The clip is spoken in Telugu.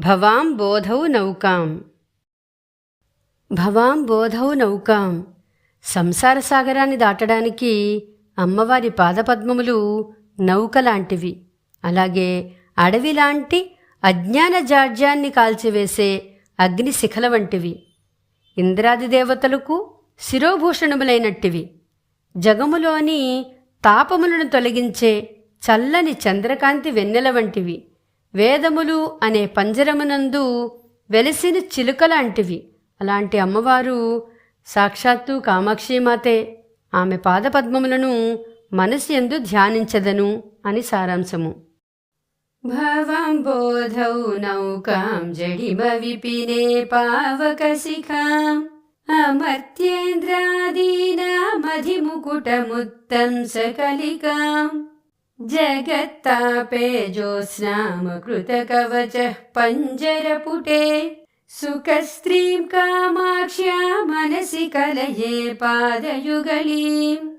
భవాం బోధౌ నౌకాం. భవాం బోధౌ నౌకాం. సంసార సాగరాన్ని దాటడానికి అమ్మవారి పాదపద్మములు నౌకలాంటివి. అలాగే అడవిలాంటి అజ్ఞాన జాడ్యాన్ని కాల్చివేసే అగ్నిశిఖల వంటివి. ఇంద్రాది దేవతలకు శిరోభూషణములైనట్టివి. జగములోని తాపములను తొలగించే చల్లని చంద్రకాంతి వెన్నెల వంటివి. వేదములు అనే పంజరమునందు వెలసిన చిలుకలాంటివి అలాంటి అమ్మవారు సాక్షాత్తు కామాక్షిమాతే ఆమె పాదపద్మములను మనసు ఎందు ధ్యానించదను అని సారాంశము భవం బోధౌ నౌకాం జడిమ విపినే పావకశిఖాం అమర్త్యేంద్రాదీనామధిముకుటముత్తం सकलिकाम् जगत्तापे ज्योत्स्नामकृतकवचः पञ्जरपुटे। सुखस्त्रीं कामाक्ष्या मनसि कलये पादयुगलीम्